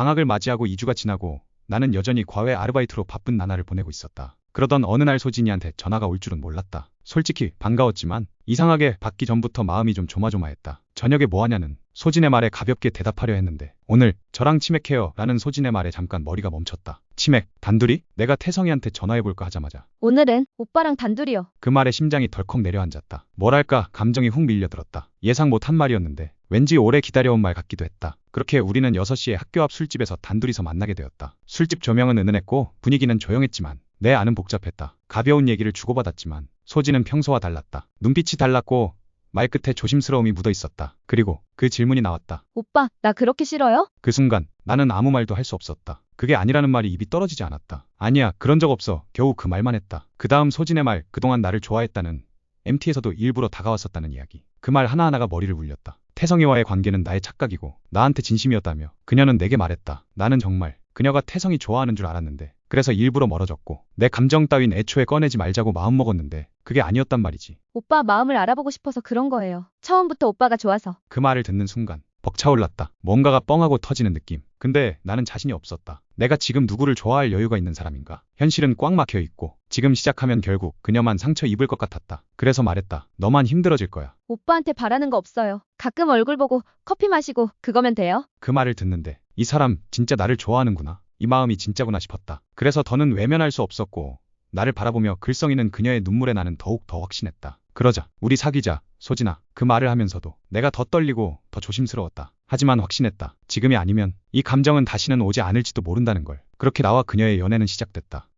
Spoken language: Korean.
방학을 맞이하고 2주가 지나고 나는 여전히 과외 아르바이트로 바쁜 나날을 보내고 있었다. 그러던 어느 날 소진이한테 전화가 올 줄은 몰랐다. 솔직히 반가웠지만 이상하게 받기 전부터 마음이 좀 조마조마했다. 저녁에 뭐 하냐는 소진의 말에 가볍게 대답하려 했는데 오늘 저랑 치맥해요 라는 소진의 말에 잠깐 머리가 멈췄다. 치맥, 단둘이? 내가 태성이한테 전화해볼까 하자마자 오늘은 오빠랑 단둘이요. 그 말에 심장이 덜컥 내려앉았다. 뭐랄까 감정이 훅 밀려들었다. 예상 못한 말이었는데 왠지 오래 기다려온 말 같기도 했다. 그렇게 우리는 6시에 학교 앞 술집에서 단둘이서 만나게 되었다. 술집 조명은 은은했고 분위기는 조용했지만 내 안은 복잡했다. 가벼운 얘기를 주고받았지만 소지는 평소와 달랐다. 눈빛이 달랐고 말끝에 조심스러움이 묻어 있었다. 그리고 그 질문이 나왔다. 오빠, 나 그렇게 싫어요? 그 순간 나는 아무 말도 할 수 없었다. 그게 아니라는 말이 입이 떨어지지 않았다. 아니야, 그런 적 없어. 겨우 그 말만 했다. 그 다음 소진의 말, 그동안 나를 좋아했다는 MT에서도 일부러 다가왔었다는 이야기. 그 말 하나하나가 머리를 울렸다. 태성이와의 관계는 나의 착각이고 나한테 진심이었다며 그녀는 내게 말했다. 나는 정말 그녀가 태성이 좋아하는 줄 알았는데 그래서 일부러 멀어졌고 내 감정 따윈 애초에 꺼내지 말자고 마음먹었는데 그게 아니었단 말이지. 오빠 마음을 알아보고 싶어서 그런 거예요. 처음부터 오빠가 좋아서. 그 말을 듣는 순간 벅차올랐다. 뭔가가 뻥하고 터지는 느낌. 근데 나는 자신이 없었다. 내가 지금 누구를 좋아할 여유가 있는 사람인가? 현실은 꽉 막혀 있고 지금 시작하면 결국 그녀만 상처 입을 것 같았다. 그래서 말했다. 너만 힘들어질 거야. 오빠한테 바라는 거 없어요. 가끔 얼굴 보고 커피 마시고 그거면 돼요. 그 말을 듣는데 이 사람 진짜 나를 좋아하는구나. 이 마음이 진짜구나 싶었다. 그래서 더는 외면할 수 없었고 나를 바라보며 글썽이는 그녀의 눈물에 나는 더욱 더 확신했다. 그러자 우리 사귀자 소진아 그 말을 하면서도 내가 더 떨리고 더 조심스러웠다. 하지만 확신했다. 지금이 아니면 이 감정은 다시는 오지 않을지도 모른다는 걸. 그렇게 나와 그녀의 연애는 시작됐다.